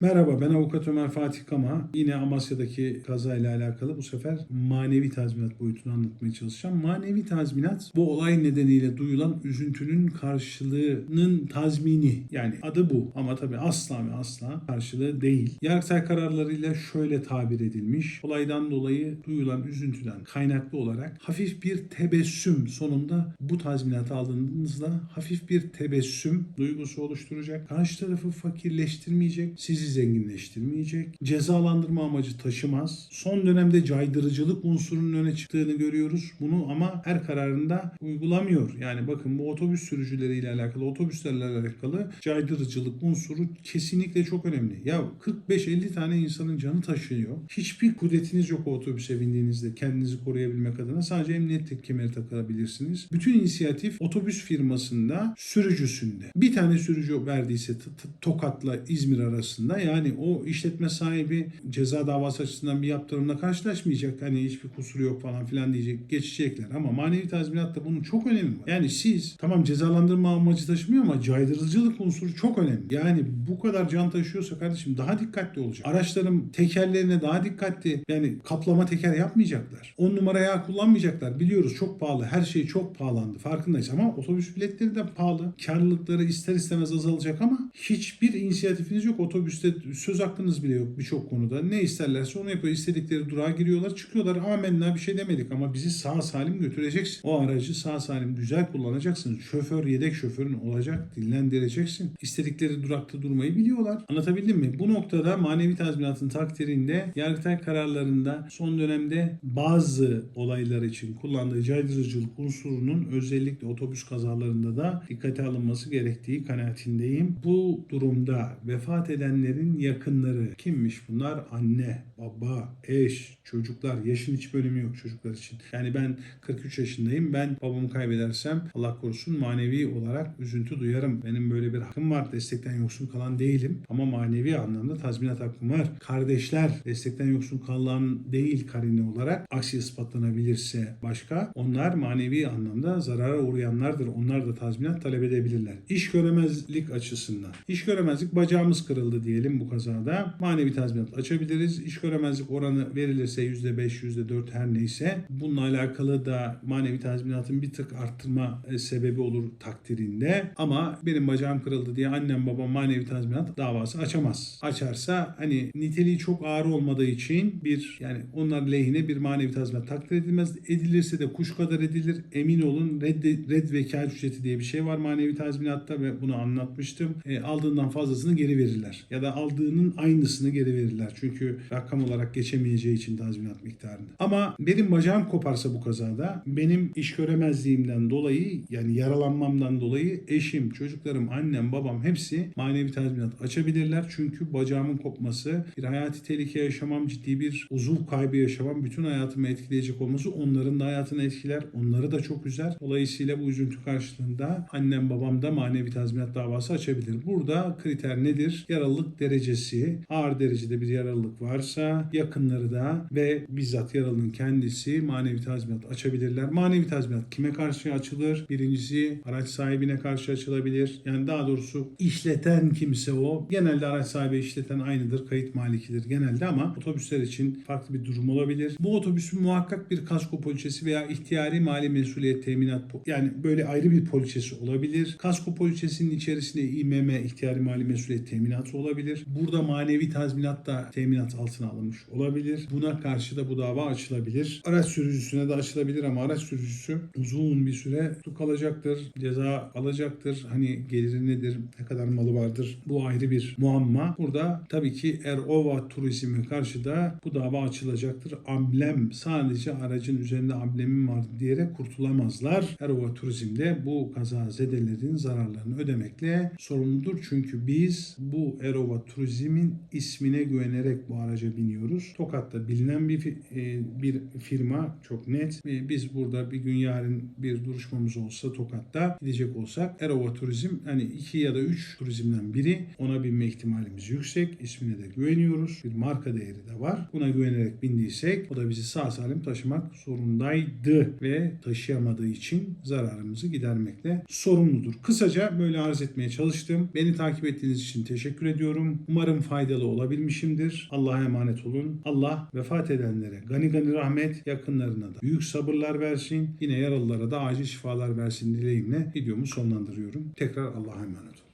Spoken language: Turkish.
Merhaba ben avukat Ömer Fatih Kama. Yine Amasya'daki kazayla alakalı bu sefer manevi tazminat boyutunu anlatmaya çalışacağım. Manevi tazminat bu olay nedeniyle duyulan üzüntünün karşılığının tazmini. Yani adı bu ama tabii asla ve asla karşılığı değil. Yargıtay kararlarıyla şöyle tabir edilmiş. Olaydan dolayı duyulan üzüntüden kaynaklı olarak hafif bir tebessüm sonunda bu tazminatı aldığınızda hafif bir tebessüm duygusu oluşturacak. Karşı tarafı fakirleştirmeyecek, sizi zenginleştirmeyecek, cezalandırma amacı taşımaz. Son dönemde caydırıcılık unsurunun öne çıktığını görüyoruz. Bunu ama her kararında uygulamıyor. Yani bakın bu otobüs sürücüleriyle alakalı, otobüslerle alakalı caydırıcılık unsuru kesinlikle çok önemli. Ya 45-50 tane insanın canı taşınıyor. Hiçbir kudretiniz yok o otobüse bindiğinizde kendinizi koruyabilmek adına. Sadece emniyet kemeri takabilirsiniz. Bütün inisiyatif otobüs firmasında, sürücüsünde. Bir tane sürücü verdiyse Tokat'la İzmir arasında yani o işletme sahibi ceza davası açısından bir yaptırımla karşılaşmayacak. Hani hiçbir kusuru yok falan filan diyecek. Geçecekler ama manevi tazminatta bunun çok önemi var. Yani siz tamam cezalandırma amacı taşımıyor ama caydırıcılık unsuru çok önemli. Yani bu kadar can taşıyorsa kardeşim daha dikkatli olacak. Araçların tekerlerine daha dikkatli yani kaplama teker yapmayacaklar. 10 numara yağ kullanmayacaklar. Biliyoruz çok pahalı. Her şey çok pahalandı. Farkındayız ama otobüs biletleri de pahalı. Karlılıkları ister istemez azalacak ama hiçbir inisiyatifiniz yok. Otobüste söz hakkınız bile yok birçok konuda. Ne isterlerse onu yapıyor. İstedikleri durağa giriyorlar, çıkıyorlar. Amenna bir şey demedik ama bizi sağ salim götüreceksin. O aracı sağ salim güzel kullanacaksın. Şoför, yedek şoförün olacak. Dinlendireceksin. İstedikleri durakta durmayı biliyorlar. Anlatabildim mi? Bu noktada manevi tazminatın takdirinde Yargıtay kararlarında son dönemde bazı olaylar için kullandığı caydırıcılık unsurunun özellikle otobüs kazalarında da dikkate alınması gerektiği kanaatindeyim. Bu durumda vefat edenlerin yakınları kimmiş bunlar? Anne, baba, eş, çocuklar. Yaşın hiç bölümü yok çocuklar için. Yani ben 43 yaşındayım. Ben babamı kaybedersem Allah korusun manevi olarak üzüntü duyarım. Benim böyle bir hakkım var. Destekten yoksun kalan değilim. Ama manevi anlamda tazminat hakkım var. Kardeşler destekten yoksun kalan değil karine olarak aksi ispatlanabilirse başka. Onlar manevi anlamda zarara uğrayanlardır. Onlar da tazminat talep edebilirler. İş göremezlik açısından. İş göremezlik bacağımız kırıldı diyelim bu kazada. Manevi tazminat açabiliriz. İş göremezlik oranı verilirse %5, %4 her neyse bununla alakalı da manevi tazminatın bir tık arttırma e, sebebi olur takdirinde. Ama benim bacağım kırıldı diye annem babam manevi tazminat davası açamaz. Açarsa hani niteliği çok ağır olmadığı için bir yani onlar lehine bir manevi tazminat takdir edilmez. Edilirse de kuş kadar edilir. Emin olun red, red vekalet ücreti diye bir şey var manevi tazminatta ve bunu anlatmıştım. E, aldığından fazlasını geri verirler. Ya da aldığının aynısını geri verirler. Çünkü rakam olarak geçemeyeceği için tazminat miktarını. Ama benim bacağım koparsa bu kazada benim iş göremezliğimden dolayı yani yaralanmamdan dolayı eşim, çocuklarım, annem, babam hepsi manevi tazminat açabilirler. Çünkü bacağımın kopması bir hayati tehlike yaşamam, ciddi bir uzuv kaybı yaşamam, bütün hayatımı etkileyecek olması onların da hayatını etkiler. Onları da çok üzer. Dolayısıyla bu üzüntü karşılığında annem babam da manevi tazminat davası açabilir. Burada kriter nedir? Yaralılık derecesi. Ağır derecede bir yaralılık varsa yakınları da ve bizzat yaralının kendisi manevi tazminat açabilirler. Manevi tazminat kime karşı açılır? Birincisi araç sahibine karşı açılabilir. Yani daha doğrusu işleten kimse o. Genelde araç sahibi işleten aynıdır. Kayıt malikidir genelde ama otobüsler için farklı bir durum olabilir. Bu otobüsün muhakkak bir kasko poliçesi veya ihtiyari mali mesuliyet teminat yani böyle ayrı bir poliçesi olabilir. Kasko poliçesinin içerisinde İMM ihtiyari mali mesuliyet teminatı olabilir. Burada manevi tazminat da teminat altına alınmış olabilir. Buna karşı da bu dava açılabilir. Araç sürücüsüne de açılabilir ama araç sürücüsü uzun bir süre tutuk kalacaktır. Ceza alacaktır. Hani geliri nedir? Ne kadar malı vardır? Bu ayrı bir muamma. Burada tabii ki Erova turizme karşı da bu dava açılacaktır. Amblem sadece aracın üzerinde amblemim var diyerek kurtulamazlar. Erova turizmde bu kaza zedelerin zararlarını ödemekle sorumludur. Çünkü biz bu Erova turizmin ismine güvenerek bu araca biniyoruz. Tokat'ta bilinen bir e, bir firma çok net. E, Biz burada bir gün yarın bir duruşmamız olsa Tokat'ta gidecek olsak Erova Turizm hani iki ya da üç turizmden biri ona binme ihtimalimiz yüksek. İsmine de güveniyoruz. Bir marka değeri de var. Buna güvenerek bindiysek o da bizi sağ salim taşımak zorundaydı ve taşıyamadığı için zararımızı gidermekle sorumludur. Kısaca böyle arz etmeye çalıştım. Beni takip ettiğiniz için teşekkür ediyorum. Umarım faydalı olabilmişimdir. Allah'a emanet olun. Allah vefat edenlere gani gani rahmet, yakınlarına da büyük sabırlar versin. Yine yaralılara da acil şifalar versin dileğimle videomu sonlandırıyorum. Tekrar Allah'a emanet olun.